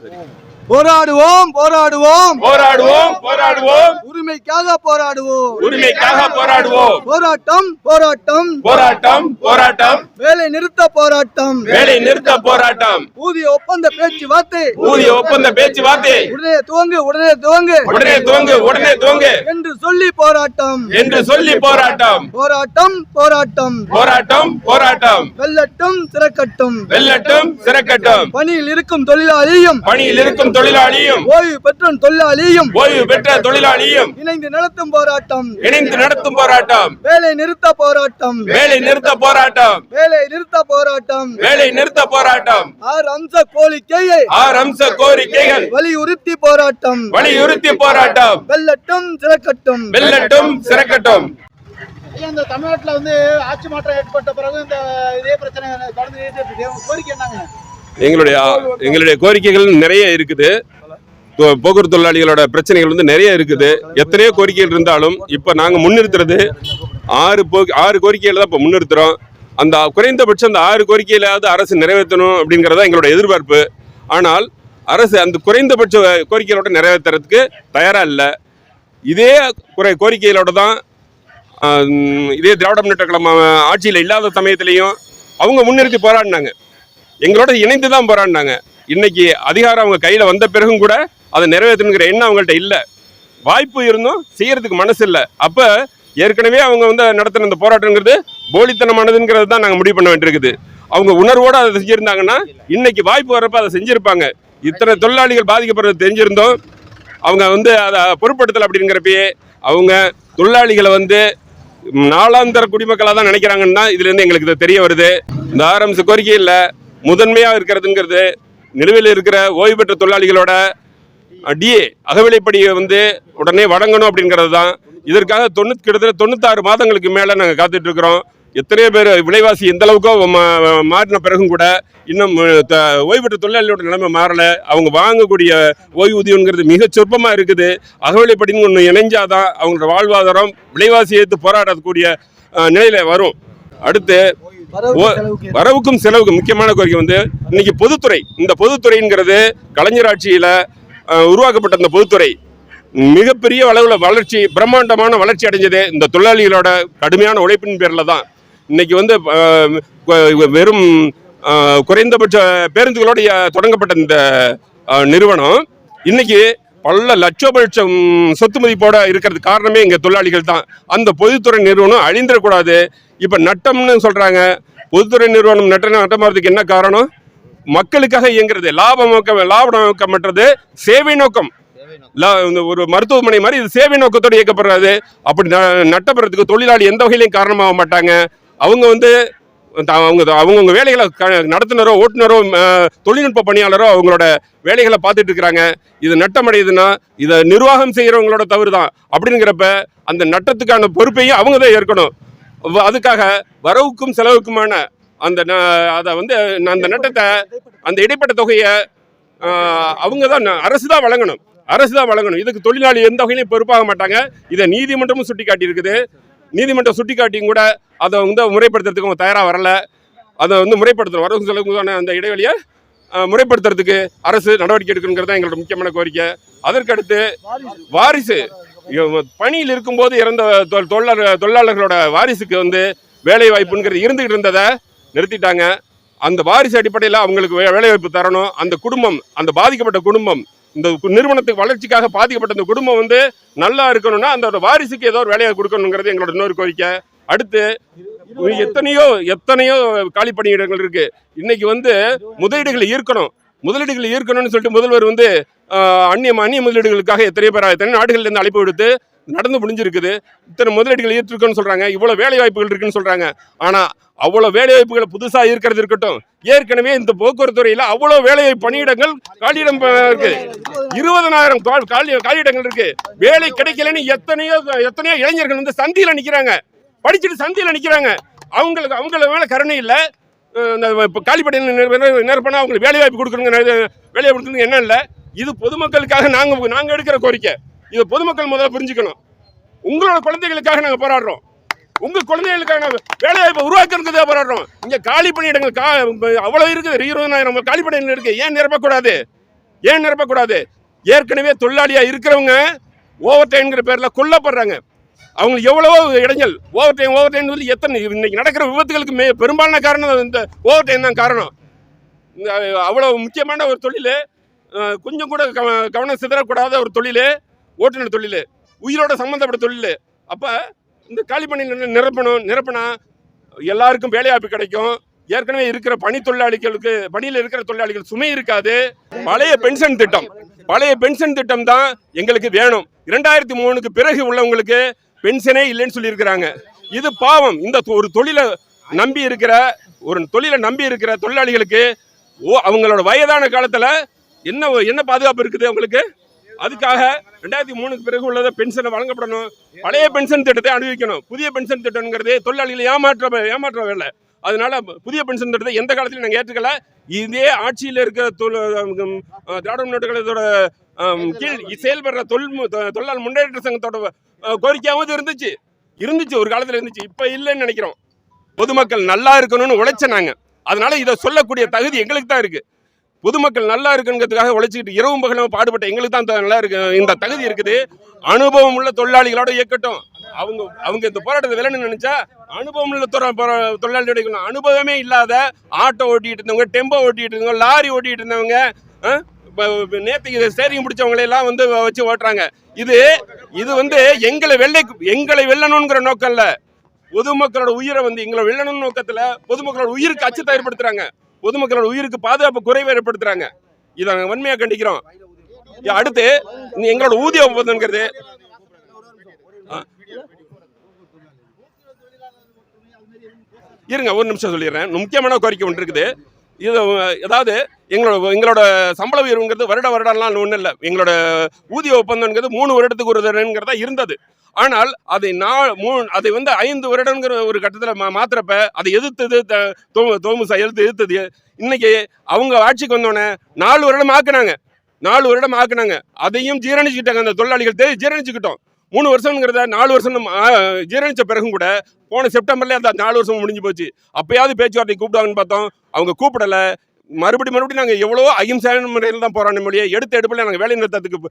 ശരി போராடுவோம் போராடுவோம். போராடுவோம் போராடுவோம். உரிமைக்காக போராடுவோம். உரிமைக்காக போராடுவோம். போராட்டம் போராட்டம். போராட்டம் போராட்டம். வேலை நிறுத்த போராட்டம். வேலை நிறுத்த போராட்டம். ஊதிய ஒப்பந்த பேச்சுவார்த்தை. ஊதிய ஒப்பந்த பேச்சுவார்த்தை. உடனே துவங்கு உடனே துவங்கு. உடனே துவங்கு உடனே துவங்கு. என்று சொல்லி போராட்டம். என்று சொல்லி போராட்டம். போராட்டம் போராட்டம். போராட்டம் போராட்டம். வெல்லட்டும் திறக்கட்டும் வெல்லட்டும் சிறக்கட்டும். பணியில் இருக்கும் தொழிலாளியும் பணியில் இருக்கும் தொழிலாளியும் ஓய்வு பெற்ற தொழிலாளியும் ஓய்வு பெற்ற தொழிலாளியும் இணைந்து நடத்தும் போராட்டம். இணைந்து நடத்தும் போராட்டம். வேலை நிறுத்த போராட்டம். வேலை நிறுத்த போராட்டம். வேலை நிறுத்த போராட்டம். வேலை நிறுத்த போராட்டம். ஆறு அம்ச கோரிக்கையை ஆறு அம்ச கோரிக்கைகள். வலியுறுத்தி போராட்டம். வலியுறுத்தி போராட்டம். வெல்லட்டும் திறக்கட்டும் வெல்லட்டும் சிறக்கட்டும். இந்த தமிழ்நாட்டுல வந்து ஆட்சி மாற்றம் ஏற்பட்ட பிறகு இந்த இதே பிரச்சனை. உங்க கோரிக்கை என்னங்க? எங்களுடைய எங்களுடைய கோரிக்கைகள் நிறைய இருக்குது. போ- போக்குவரத்து தொழிலாளிகளோட பிரச்சனைகள் வந்து நிறைய இருக்குது. எத்தனையோ கோரிக்கைகள் இருந்தாலும் இப்போ நாங்கள் முன்னிறுத்துறது ஆறு போ ஆறு கோரிக்கைகளை தான் இப்போ முன்னிறுத்துறோம். அந்த குறைந்தபட்சம் அந்த ஆறு கோரிக்கையிலாவது அரசு நிறைவேற்றணும் அப்படிங்கிறதா எங்களோட எதிர்பார்ப்பு. ஆனால் அரசு அந்த குறைந்தபட்ச கோரிக்கைகளோட நிறைவேற்றுறதுக்கு தயாராக இல்லை. இதே குறை கோரிக்கைகளோட தான் இதே திராவிட முன்னேற்ற கழகம் ஆட்சியில் இல்லாத சமயத்திலையும் அவங்க முன்னிறுத்தி போராடினாங்க. எங்களோட இணைந்து தான் போராடினாங்க இன்னைக்கு அதிகாரம் அவங்க கையில் வந்த பிறகும் கூட அதை நிறைவேற்றணுங்கிற எண்ணம் அவங்கள்ட்ட இல்லை. வாய்ப்பு இருந்தும் செய்யறதுக்கு மனசு இல்லை. அப்போ ஏற்கனவே அவங்க வந்து நடத்தின இந்த போராட்டங்கிறது போலித்தனமானதுங்கிறது தான் நாங்கள் முடிவு பண்ண வேண்டியிருக்குது. அவங்க உணர்வோடு அதை செஞ்சுருந்தாங்கன்னா இன்னைக்கு வாய்ப்பு வரப்ப அதை செஞ்சுருப்பாங்க. இத்தனை தொழிலாளிகள் பாதிக்கப்படுறது தெரிஞ்சிருந்தோம். அவங்க வந்து அதை பொருட்படுத்தலை அப்படிங்கிறப்பயே அவங்க தொழிலாளிகளை வந்து நாளாந்தர குடிமக்களாக தான் நினைக்கிறாங்கன்னு தான் இதுலேருந்து எங்களுக்கு இது தெரிய வருது. இந்த ஆரம்பிச்ச இல்லை. முதன்மையாக இருக்கிறதுங்கிறது நிலுவையில் இருக்கிற ஓய்வு பெற்ற தொழிலாளிகளோட டிஏ அகவிலைப்படியை வந்து உடனே வழங்கணும் அப்படிங்கிறது தான். இதற்காக தொண்ணூத்தி கிட்டத்தட்ட தொண்ணூத்தாறு மாதங்களுக்கு மேலே நாங்கள் காத்துட்டு இருக்கிறோம். எத்தனையோ பேர் விலைவாசி எந்த அளவுக்கோ மா- மாறின பிறகும் கூட இன்னும் த- ஓய்வு பெற்ற தொழிலாளியோட நிலைமை மாறலை. அவங்க வாங்கக்கூடிய ஓய்வூதியங்கிறது மிக சொற்பமாக இருக்குது. அகவிலைப்படின்னு ஒன்று இணைஞ்சாதான் அவங்களோட வாழ்வாதாரம் விலைவாசி ஏற்று போராடக்கூடிய நிலையில் வரும். அடுத்து வரவுக்கும் செலவுக்கும் முக்கியமான கோரிக்கை வந்து இன்னைக்கு பொதுத்துறை இந்த பொதுத்துறைங்கிறது கலைஞர் ஆட்சியில உருவாக்கப்பட்ட இந்த பொதுத்துறை. மிகப்பெரிய அளவில் வளர்ச்சி பிரம்மாண்டமான வளர்ச்சி அடைஞ்சது இந்த தொழிலாளிகளோட கடுமையான உழைப்பின் பேரில் தான். இன்னைக்கு வந்து வெறும் குறைந்தபட்ச பேருந்துகளோடு தொடங்கப்பட்ட இந்த நிறுவனம். இன்னைக்கு பல லட்சோபட்சம் சொத்து மதிப்போட இருக்கிறது காரணமே இங்கே தொழிலாளிகள் தான். அந்த பொதுத்துறை நிறுவனம் அழிந்துடக்கூடாது. இப்போ நட்டம்னு சொல்கிறாங்க பொதுத்துறை நிறுவனம் நட்ட நட்டமாகிறதுக்கு என்ன காரணம்? மக்களுக்காக இயங்குறது. லாப நோக்கம் லாப நோக்கமற்றது சேவை நோக்கம். லா- இந்த ஒரு மருத்துவமனை மாதிரி இது சேவை நோக்கத்தோடு இயக்கப்படுறது. அப்படி ந- நட்டப்படுறதுக்கு தொழிலாளி எந்த வகையிலையும் காரணமாக மாட்டாங்க. அவங்க வந்து அவங்க அவங்கவுங்க வேலைகளை க- நடத்துனரோ ஓட்டுநரோ தொழில்நுட்ப பணியாளரோ அவங்களோட வேலைகளை பார்த்துட்டு இருக்கிறாங்க. இது நட்டமடையுதுன்னா இதை நிர்வாகம் செய்கிறவங்களோட தவறு தான் அப்படிங்கிறப்ப அந்த நட்டத்துக்கான பொறுப்பையும் அவங்க தான் ஏற்கணும். அதுக்காக வரவுக்கும் செலவுக்குமான அந்த அதை வந்து அந்த நட்டத்தை அந்த இடைப்பட்ட தொகையை அவங்க தான் அரசு தான் வழங்கணும். அரசு தான் வழங்கணும். இதுக்கு தொழிலாளி எந்த வகையிலையும் பொறுப்பாக மாட்டாங்க. இதை நீதிமன்றமும் சுட்டி காட்டியிருக்குது நீதிமன்றம் சுட்டி காட்டியும் கூட அதை வந்து முறைப்படுத்துறதுக்கு அவங்க தயாராக வரல. அதை வந்து முறைப்படுத்தணும் வரவு செலவுக்கான அந்த இடைவெளியை முறைப்படுத்துறதுக்கு அரசு நடவடிக்கை எடுக்கணுங்கிறது தான் எங்களோட முக்கியமான கோரிக்கை. அதற்கடுத்து வாரிசு பணியில் இருக்கும்போது இறந்த தொ- தொழிலாளர் தொழிலாளர்களோட வாரிசுக்கு வந்து வேலை வாய்ப்புங்கிறது இருந்துகிட்டு இருந்ததை நிறுத்திட்டாங்க. அந்த வாரிசு அடிப்படையில் அவங்களுக்கு வே- வேலை வாய்ப்பு தரணும். அந்த குடும்பம் அந்த பாதிக்கப்பட்ட குடும்பம் இந்த நிறுவனத்துக்கு வளர்ச்சிக்காக பாதிக்கப்பட்ட இந்த குடும்பம் வந்து நல்லா இருக்கணும்னா அந்த வாரிசுக்கு ஏதோ ஒரு வேலையை கொடுக்கணுங்கிறது எங்களோட இன்னொரு கோரிக்கை. அடுத்து எத்தனையோ எத்தனையோ காலி பணியிடங்கள் இருக்கு. இன்னைக்கு வந்து முதலீடுகளை ஈர்க்கணும். முதலீடுகளை ஈர்க்கணும்னு சொல்லிட்டு முதல்வர் வந்து அந்நிய அந்நிய முதலீடுகளுக்காக எத்தனை பேர் எத்தனை நாடுகள்லேருந்து அழைப்பு விடுத்து நடந்து முடிஞ்சிருக்குது. இத்தனை முதலீடுகள் ஈர்த்திருக்குன்னு சொல்கிறாங்க இவ்வளோ வேலை வாய்ப்புகள் இருக்குன்னு சொல்கிறாங்க ஆனால் அவ்வளோ வேலைவாய்ப்புகளை புதுசாக இருக்கிறது இருக்கட்டும். ஏற்கனவே இந்த போக்குவரத்து துறையில் அவ்வளோ வேலை பணியிடங்கள் காலியிடம் இருக்குது இருபதனாயிரம் காலியிடங்கள் இருக்குது வேலை கிடைக்கலன்னு எத்தனையோ எத்தனையோ இளைஞர்கள் வந்து சந்தியில் நிற்கிறாங்க படிச்சுட்டு சந்தியில் நிற்கிறாங்க அவங்களுக்கு அவங்கள மேலே கருணை இல்லை. இப்போ காலிப்படையில் நிரப்பினா அவங்களுக்கு வேலை வாய்ப்பு கொடுக்கணுங்க வேலை கொடுக்கணுங்க என்ன இல்லை. இது பொதுமக்களுக்காக நாங்கள் நாங்கள் எடுக்கிற கோரிக்கை. இதை பொதுமக்கள் முதல்ல புரிஞ்சுக்கணும். உங்களோட குழந்தைகளுக்காக நாங்கள் போராடுறோம். உங்கள் குழந்தைகளுக்காக வேலை வாய்ப்பை உருவாக்குறதுக்காக போராடுறோம். இங்கே காலி பணியிடங்கள் கா அவ்வளோ இருக்குது. இருபதாயிரம் காலி பணியிடங்கள் இருக்குது ஏன் நிரப்பக்கூடாது? ஏன் நிரப்பக்கூடாது? ஏற்கனவே தொழிலாளியாக இருக்கிறவங்க ஓவர் டைம்ங்கிற பேரில் கொல்லப்படுறாங்க. அவங்களுக்கு எவ்வளவோ இடைஞ்சல். ஓவர் டைம் ஓவர் டைம் வந்து எத்தனை இன்னைக்கு நடக்கிற விபத்துகளுக்கு மே பெரும்பாலான காரணம் இந்த ஓவர் டைம் தான் காரணம். இந்த அவ்வளோ முக்கியமான ஒரு தொழில் கொஞ்சம் கூட கவ- கவனம் சிதறக்கூடாத ஒரு தொழில் ஓட்டுநர் தொழில் உயிரோட சம்மந்தப்பட்ட தொழில். அப்போ இந்த காலி பணியில் நிரப்பணும் நிரப்பினா எல்லாருக்கும் வேலைவாய்ப்பு கிடைக்கும். ஏற்கனவே இருக்கிற பணி தொழிலாளிகளுக்கு பணியில் இருக்கிற தொழிலாளிகள் சுமை இருக்காது. பழைய பென்ஷன் திட்டம் பழைய பென்ஷன் திட்டம் தான் எங்களுக்கு வேணும். இரண்டாயிரத்தி மூணுக்கு பிறகு உள்ளவங்களுக்கு பென்ஷனே இல்லைன்னு சொல்லியிருக்கிறாங்க. இது பாவம். இந்த ஒரு தொழிலை நம்பி இருக்கிற ஒரு தொழிலை நம்பி இருக்கிற தொழிலாளிகளுக்கு ஓ அவங்களோட வயதான காலத்தில் என்ன என்ன பாதுகாப்பு இருக்குது அவங்களுக்கு? அதுக்காக ரெண்டாயிரத்தி மூணுக்கு பிறகு உள்ளத பென்ஷனை வழங்கப்படணும். பழைய பென்ஷன் திட்டத்தை அனுபவிக்கணும். புதிய பென்ஷன் திட்டம்ங்கிறது தொழிலாளிகளை ஏமாற்ற ஏமாற்ற வேலை அதனால புதிய பென்ஷன் திட்டத்தை எந்த காலத்திலும் நாங்கள் ஏற்றுக்கல. இதே ஆட்சியில் இருக்கிற திராவிட முன்னேற்ற கழகத்தோட கீழ் செயல்படுற தொழில் தொழிலாளர் முன்னேற்ற சங்கத்தோட இது இருந்துச்சு. இருந்துச்சு ஒரு காலத்தில் இருந்துச்சு. இப்போ இல்லைன்னு நினைக்கிறோம். பொதுமக்கள் நல்லா இருக்கணும்னு உழைச்ச நாங்க. அதனால இதை சொல்லக்கூடிய தகுதி எங்களுக்கு தான் இருக்கு. பொதுமக்கள் நல்லா இருக்குங்கிறதுக்காக உழைச்சிக்கிட்டு இரவும் பகலும் பாடுபட்ட எங்களுக்கு தான் நல்லா இருக்கு இந்த தகுதி இருக்குது. அனுபவம் உள்ள தொழிலாளிகளோட இயக்கட்டும். அவங்க அவங்க இந்த போராட்டத்தை விலன்னு நினைச்சா அனுபவம் உள்ள தொழிலாளியோட அனுபவமே இல்லாத ஆட்டோ ஓட்டிட்டு இருந்தவங்க டெம்போ ஓட்டிட்டு இருந்தவங்க லாரி ஓட்டிட்டு இருந்தவங்க நேத்துக்கு ஸ்டேரிங் பிடிச்சவங்களை எல்லாம் வந்து வச்சு ஓட்டுறாங்க. இது இது வந்து எங்களை வெள்ளை எங்களை வெல்லணுங்கிற நோக்கம் இல்ல பொதுமக்களோட உயிரை வந்து எங்களை வெல்லணும் நோக்கத்துல பொதுமக்களோட உயிருக்கு அச்சத்தை ஏற்படுத்துறாங்க. பொதுமக்களோட உயிருக்கு பாதுகாப்பு குறைவை ஏற்படுத்துறாங்க. இதை நாங்கள் வன்மையா கண்டிக்கிறோம். அடுத்து எங்களோட ஊதிய ஒப்பந்தம்ங்கிறது. இருங்க ஒரு நிமிஷம் சொல்லிடுறேன். முக்கியமான கோரிக்கை ஒன்று இருக்குது. இது அஹ், அதாவது எங்களோட எங்களோட சம்பள உயர்வுங்கிறது வருட வருடம்லாம் ஒன்றும் இல்லை. எங்களோட ஊதிய ஒப்பந்தம்ங்கிறது மூணு வருடத்துக்கு ஒரு தடவைங்கிறதா இருந்தது. ஆனால் அதை நான் மூ அதை வந்து ஐந்து வருடங்கிற ஒரு கட்டத்தில் மா மாத்திரப்ப அதை எதிர்த்தது த- தோ- தோமுசா எதிர்த்து எதிர்த்தது. இன்னைக்கு அவங்க ஆட்சிக்கு வந்தோடனே நாலு வருடம் ஆக்குனாங்க. நாலு வருடம் ஆக்குனாங்க. அதையும் ஜீரணிச்சுக்கிட்டாங்க அந்த தொழிலாளிகள். தே- ஜீரணிச்சுக்கிட்டோம். மூணு வருஷங்கிறத நாலு வருஷம் ஜீரணித்த பிறகும் கூட போன செப்டம்பர்லேயே அந்த நாலு வருஷம் முடிஞ்சு போச்சு. அப்பயாவது பேச்சுவார்த்தை கூப்பிடுவாங்கன்னு பார்த்தோம். அவங்க கூப்பிடலை. மறுபடி மறுபடியும் நாங்கள் எவ்வளோ அகிம்சான முறையில் தான் போராட முடியும் எடுத்த எடுப்பில் நாங்கள் வேலை நிறுத்தத்துக்கு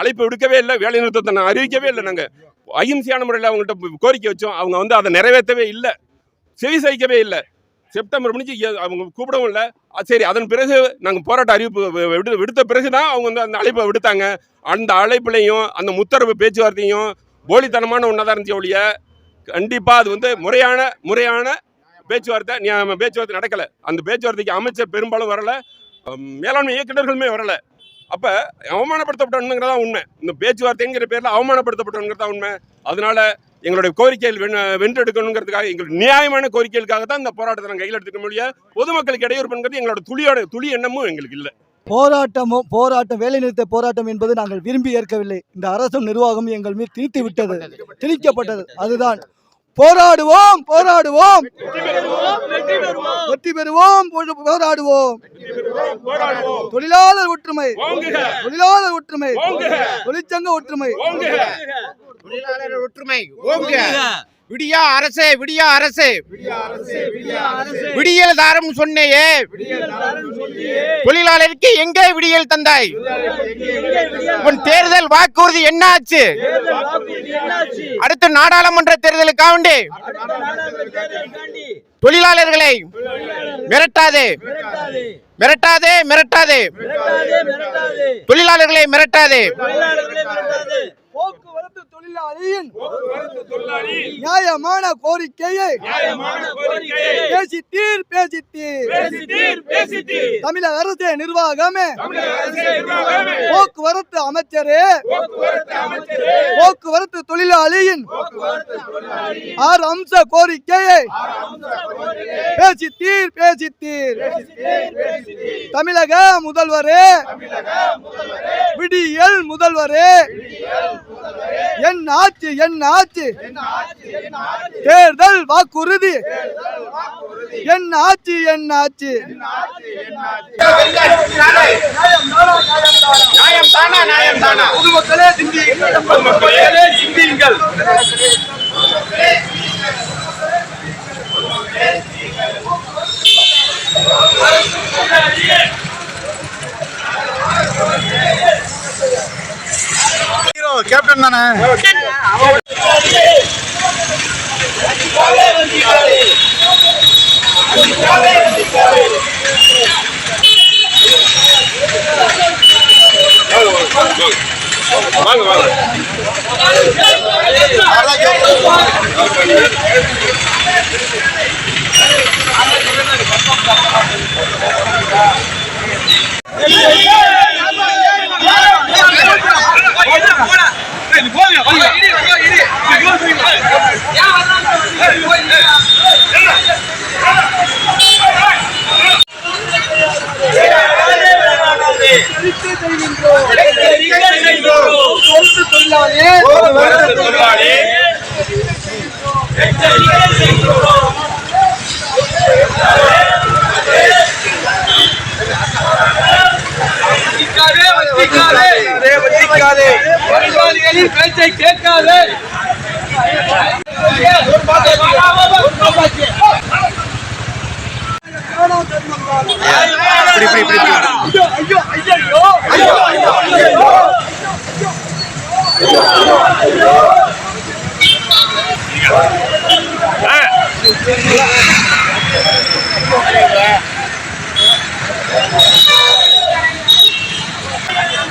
அழைப்பு விடுக்கவே இல்லை வேலை நிறுத்தத்தை நான் அறிவிக்கவே இல்லை நாங்கள் அகிம்சையான முறையில் அவங்கள்ட்ட கோரிக்கை வச்சோம். அவங்க வந்து அதை நிறைவேற்றவே இல்லை. செவி சகிக்கவே இல்லை. செப்டம்பர் முடிஞ்சு அவங்க கூப்பிடவும் இல்லை. சரி அதன் பிறகு நாங்கள் போராட்ட அறிவிப்பு விடு விடுத்த பிறகு தான் அவங்க வந்து அந்த அழைப்பை விடுத்தாங்க. அந்த அழைப்புலையும் அந்த முத்தரவு பேச்சுவார்த்தையும் போலித்தனமான ஒன்றா தான் இருந்துச்சு ஒழிய கண்டிப்பாக அது வந்து முறையான முறையான பேச்சுவார்த்தை பேச்சுவார்த்தை நடக்கலை. அந்த பேச்சுவார்த்தைக்கு அமைச்சர் பெரும்பாலும் வரலை. மேலாண்மை இயக்குநர்களுமே வரலை. அப்போ அவமானப்படுத்தப்பட்டவனுங்கிறதா உண்மை. இந்த பேச்சுவார்த்தைங்கிற பேரில் அவமானப்படுத்தப்பட்டவனுங்கிறதா உண்மை. அதனால எங்களுடைய கோரிக்கைகள் வென்றெடுக்கணுங்கிறதுக்காக எங்களுக்கு நியாயமான கோரிக்கைகளுக்காக தான் இந்த போராட்டத்தை நாங்கள் கையில் எடுத்துக்க முடியாது பொதுமக்களுக்கு இடையூறுங்கிறது எங்களோட துளியோட துளி எண்ணமும் எங்களுக்கு இல்லை. போராட்டமும் போராட்டம் வேலைநிறுத்த போராட்டம் என்பது நாங்கள் விரும்பி ஏற்கவில்லை. இந்த அரசும் நிர்வாகம் எங்கள் மீது திணித்து விட்டது. திணிக்கப்பட்டது. அதுதான். போராடுவோம் போராடுவோம். வெற்றி பெறுவோம். போராடுவோம். தொழிலாளர் ஒற்றுமை. தொழிலாளர் ஒற்றுமை. தொழிற்சங்க ஒற்றுமை. தொழிலாளர் ஒற்றுமை. விடியா அரசே விடியா அரசே. விடியல் தாரம் சொன்னேயே. தொழிலாளருக்கு எங்கே விடியல் தந்தாய்? உன் தேர்தல் வாக்குறுதி என்ன ஆச்சு அடுத்த நாடாளுமன்ற தேர்தலுக்காண்டி. தொழிலாளர்களை மிரட்டாதே. மிரட்டாதே. மிரட்டாதே. தொழிலாளர்களை மிரட்டாதே போக்குவரத்து தொழிலாளியின் நியாயமான கோரிக்கையை பேசி தீர் பேசி தீர் தமிழக அரசு நிர்வாகமே. போக்குவரத்து அமைச்சரே. போக்குவரத்து தொழிலாளியின் ஆறு அம்ச கோரிக்கையை பேசி தீர் பேசி தீர் தமிழக முதல்வரே. விடியல் முதல்வரே. என் ஆட்சி என் ஆட்சி தேர்தல் வாக்குறுதி. என் ஆட்சி என் ஆட்சி. நியாயம் தானா நியாயம் தானா பொதுமக்களே சிந்தியுங்கள் Thank கேப்டன் தானே? வாங்க வாங்க தொழிலாளி பேச்சை கேட்காது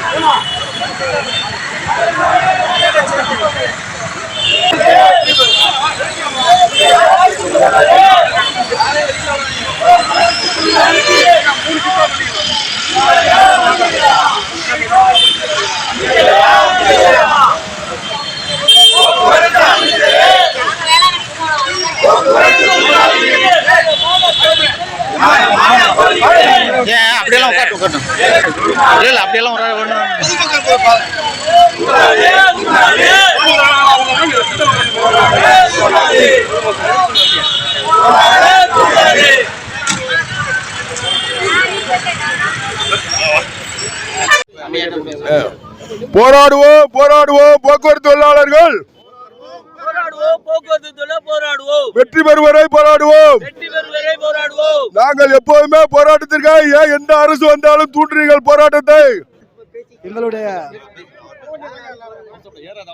Come on. போராடுவோம் போராடுவோம் போக்குவரத்து தொழிலாளர்கள். வெற்றி பெறும் வரை போராடுவோம். நாங்கள் எப்போதுமே போராட்டத்திற்காக ஏன் எந்த அரசு வந்தாலும் தூண்டுறீர்கள் போராட்டத்தை. எங்களுடைய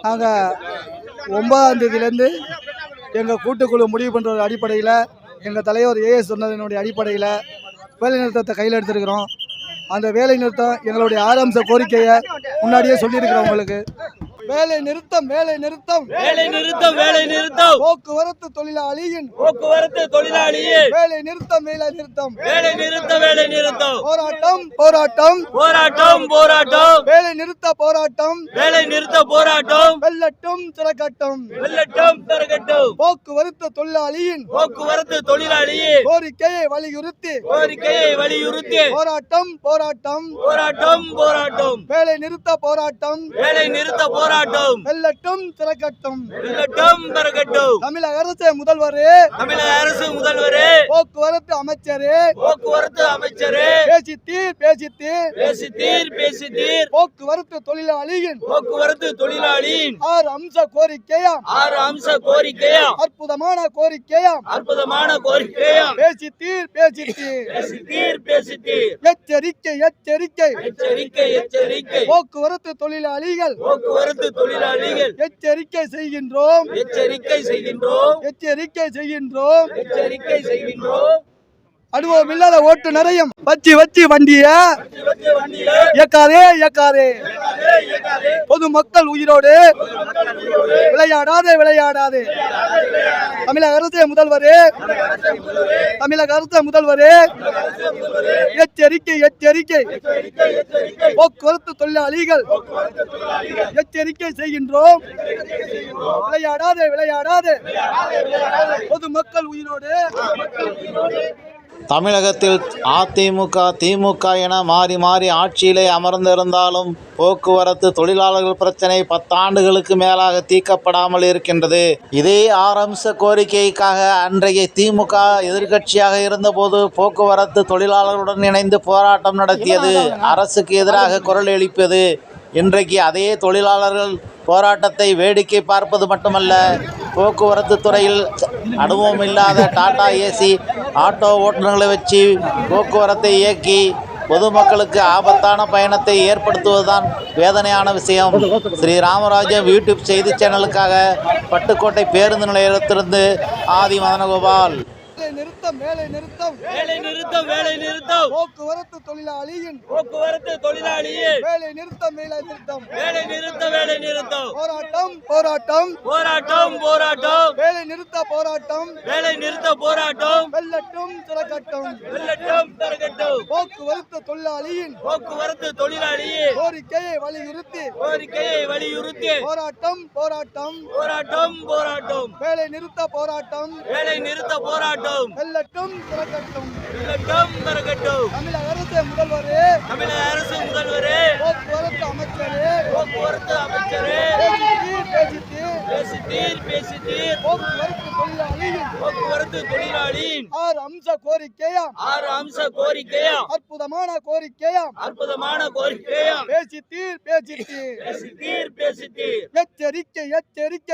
நாங்கள் ஒன்பதாம் தேதியிலேருந்து எங்கள் கூட்டுக்குழு முடிவு பண்ணுற அடிப்படையில் எங்கள் தலைவர் ஏஎஸ் சொன்னதனுடைய அடிப்படையில் வேலை நிறுத்தத்தை கையில் எடுத்திருக்கிறோம். அந்த வேலை நிறுத்தம் எங்களுடைய ஆரம்ப கோரிக்கையை முன்னாடியே சொல்லியிருக்கிறோம் உங்களுக்கு. வேலை நிறுத்தம் வேலை நிறுத்தம். வேலை நிறுத்தம் வேலை நிறுத்தம். போக்குவரத்து தொழிலாளியின் போக்குவரத்து தொழிலாளியே வேலை நிறுத்தம் வேலை நிறுத்தம். வேலை நிறுத்தம் வேலை நிறுத்தம். போராட்டம் போராட்டம். போராட்டம் போராட்டம். வேலை நிறுத்த போராட்டம். வேலை நிறுத்த போராட்டம். வெல்லட்டும் திறக்கட்டும் வெள்ளட்டம் பெருகட்டும் போக்குவரத்து தொழிலாளியின் போக்குவரத்து தொழிலாளியே கோரிக்கையை வலியுறுத்தி. கோரிக்கையை வலியுறுத்தி. போராட்டம் போராட்டம். போராட்டம் போராட்டம். வேலை நிறுத்த போராட்டம். வேலை நிறுத்த போராட்டம். வெல்லட்டும் திறக்கட்டும். வெள்ளட்டம் பெருகட்டும் தமிழக அரசு முதல்வரே. தமிழக அரசு முதல்வரே. போக்குவரத்து அமைச்சரே. போக்குவரத்து அமைச்சரே. பேசித்தீர் பேசித்தீர். பேசி தீர் பேசி தீர் போக்குவரத்து தொழிலாளியின் போக்குவரத்து தொழிலாளியின் ஆறு அம்ச கோரிக்கையாம். ஆறு அம்ச கோரிக்கையா அற்புதமான கோரிக்கையாம். அற்புதமான கோரிக்கையா பேசித்தீர் பேசித்தீர். பேசி தீர் பேசி தீர் எச்சரிக்கை எச்சரிக்கை. எச்சரிக்கை எச்சரிக்கை. போக்குவரத்து தொழிலாளிகள் போக்குவரத்து தொழிலாளிகள் எச்சரிக்கை செய்கின்றோம். எச்சரிக்கை செய்கின்றோம். எச்சரிக்கை செய்கின்றோம். எச்சரிக்கை செய்கின்றோம். அனுபவம் இல்லாத ஓட்டுநரையும் வச்சு வச்சு வண்டிய. இயக்காதே இயக்காதே. பொதுமக்கள் உயிரோடு. விளையாடாதே விளையாடாதே. தமிழக அரசே முதல்வரே. தமிழக அரசு முதல்வரே. எச்சரிக்கை எச்சரிக்கை. போக்குவரத்து தொழிலாளிகள். எச்சரிக்கை செய்கின்றோம். விளையாடாதே விளையாடாதே. பொதுமக்கள் உயிரோடு. தமிழகத்தில் அதிமுக திமுக என மாறி மாறி ஆட்சியிலே அமர்ந்திருந்தாலும் போக்குவரத்து தொழிலாளர்கள் பிரச்சனை பத்தாண்டுகளுக்கு மேலாக தீர்க்கப்படாமல் இருக்கின்றது. இதே ஆரம்ச கோரிக்கைக்காக அன்றைய திமுக எதிர்க்கட்சியாக இருந்தபோது போக்குவரத்து தொழிலாளர்களுடன் இணைந்து போராட்டம் நடத்தியது. அரசுக்கு எதிராக குரல் எழுப்பியது. இன்றைக்கு அதே தொழிலாளர்கள் போராட்டத்தை வேடிக்கை பார்ப்பது மட்டுமல்ல போக்குவரத்து துறையில் அனுபவம் இல்லாத டாடா ஏசி ஆட்டோ ஓட்டுநர்களை வச்சு போக்குவரத்தை இயக்கி பொதுமக்களுக்கு ஆபத்தான பயணத்தை ஏற்படுத்துவதுதான் வேதனையான விஷயம். ஸ்ரீ ராமராஜன் யூடியூப் செய்தி சேனலுக்காக பட்டுக்கோட்டை பேருந்து நிலையத்திலிருந்து ஆதி மதனகோபால். வேலை நிறுத்தம் வேலை நிறுத்தம். வேலை நிறுத்தம் வேலை நிறுத்தம். போக்குவரத்து தொழிலாளியின் போக்குவரத்து தொழிலாளியே வேலை நிறுத்தம் வேலை நிறுத்தம். வேலை நிறுத்தம் வேலை நிறுத்தம். போராட்டம் போராட்டம். போராட்டம் போராட்டம். வேலை நிறுத்த போராட்டம். வேலை நிறுத்த போராட்டம். வெல்லட்டும் திறக்கட்டும் வெள்ளட்டம் தரகட்டும் போக்குவரத்து தொழிலாளியின் போக்குவரத்து தொழிலாளியே. கோரிக்கையை வலியுறுத்தி. கோரிக்கையை வலியுறுத்தி. போராட்டம் போராட்டம். போராட்டம் போராட்டம். வேலை நிறுத்த போராட்டம். வேலை நிறுத்த போராட்டம். வெல்லட்டும் திறக்கட்டும் வெள்ளட்டம் தரகட்டும் தமிழக அரசு முதல்வரே. தமிழக அரசு முதல்வரே. போக்குவரத்து அமைச்சரே. போக்குவரத்து அமைச்சரே. பேசித்தீர் பேசித்தீர். பேசித்தீர் போக்குவரத்து தொழிலாளியின் போக்குவரத்து தொழிலாளியின் ஆறு அம்ச கோரிக்கையாம். ஆறு அம்ச கோரிக்கையா அற்புதமான கோரிக்கையாம். அற்புதமான கோரிக்கையா பேசித்தீர் பேசித்தீர். பேசித்தீர் பேசித்தீர். எச்சரிக்கை எச்சரிக்கை.